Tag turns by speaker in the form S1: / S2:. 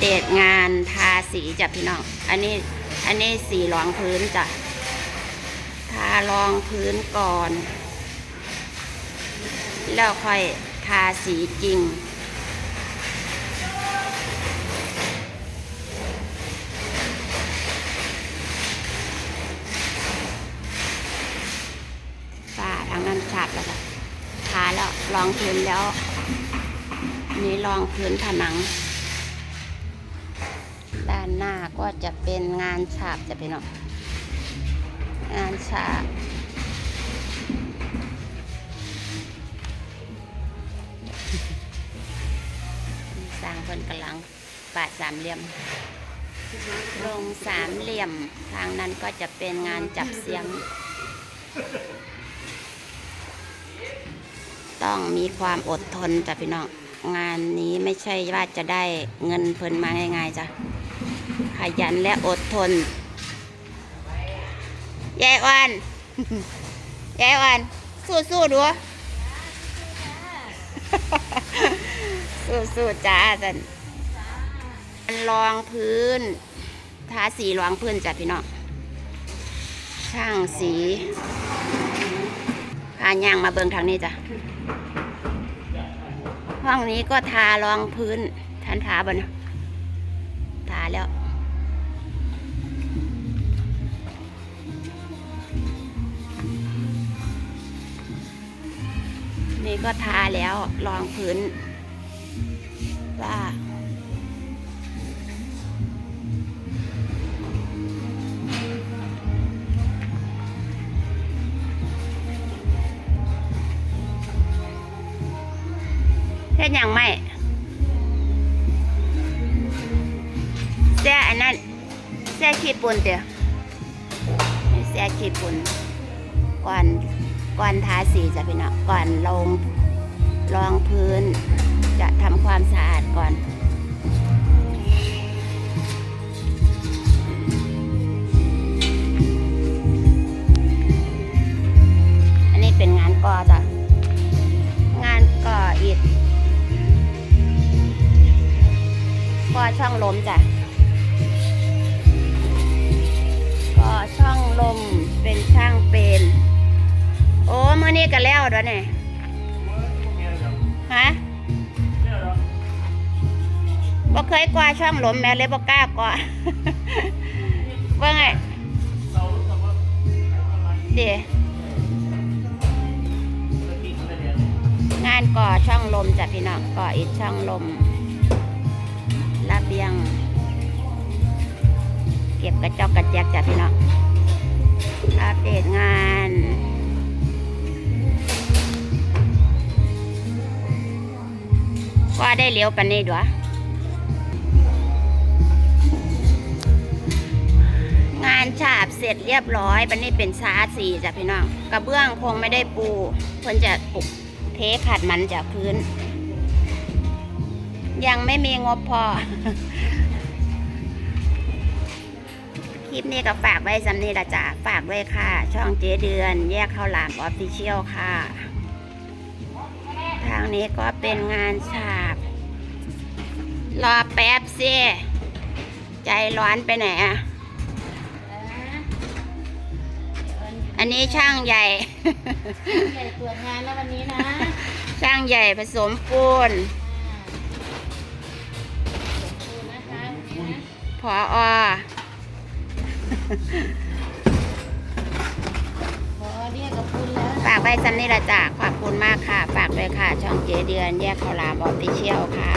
S1: เดตงานทาสีจ้ะพี่น้อง อันนี้อันนี้สีรองพื้นจ้ะ ทารองพื้นก่อน แล้วค่อยทาสีจริงฝ้าทางนั้นฉาบแล้วจ้ะทาแล้วรองพื้นแล้ว นี่รองพื้นผนัง ก็จะเป็นงานฉาบจะเป็นเนาะงานฉาบสร้างคนกำลังปาดสามเหลี่ยม ลงสามเหลี่ยม ทางนั้นก็จะเป็นงานจับเสียง ต้องมีความอดทนจ้ะพี่น้องงานนี้ไม่ใช่ว่าจะได้เงินเพิ่นมาง่ายๆจ้ะ ขยันและอดทน ยายอ่อน ยายอ่อน สู้ๆดูสู้ๆจ้าสันรองพื้น ทาสีรองพื้นจ้ะพี่น้อง ช่างสีพาย่างมาเบิงทางนี้จ้ะ ห้องนี้ก็ทารองพื้นทันทาบนะทาแล้ว นี่ก็ทาแล้วรองพื้นว่าเฮ็ดหยังไม่แซ่อันนั้นแซ่ขี้ปุ่นเดียวแซ่ขี้ปุ่นก่อน ก่อนทาสีจะพี่น้องก่อนลงรองพื้น จะทำความสะอาดก่อนอันนี้เป็นงานก่อจ้ะงานก่ออิฐก่อช่องลมจ้ะ อ้เมื่อนี้ก็แล้วด้วยเนี่ยฮะบ่เคยกว่าช่องลมแม่เลยบ่กล้ากว่าว่าไงเดี๋ยวงานก่อช่องลมจ้ะพี่น้องก่ออิฐช่องลมระเบียง เก็บกระจอกกระแจกจ้ะพี่น้องอัปเดตงาน ก็ได้เลี้ยวปันนี้ด้วยงานฉาบเสร็จเรียบร้อยปันนี้เป็นซาสีจ้ะพี่น้องกระเบื้องคงไม่ได้ปูเพิ่นจะปุกเทขัดมันจากพื้น ยังไม่มีงบพอ คลิปนี้ก็ฝากไว้สำนี้ละจ้ะฝากไว้ค่ะ ช่องเจเดือนแยกข้าวหลามออฟฟิเชียลค่ะ ทางนี้ก็เป็นงานฉาบ รอแป๊บสิใจร้อนไปไหนอะอันนี้ช่างใหญ่
S2: ใหญ่ตรวจงานแล้ววันนี้นะ
S1: ช่างใหญ่ผสมปูน
S2: ดูนะคะนี่นะ
S1: พออ
S2: ว
S1: ฝากไว้สำนี่ละจ้ะขอบคุณมากค่ะ ฝากด้วยค่ะ ช่องเจเดือนแยกขาวหลามออฟฟิเชียลค่ะ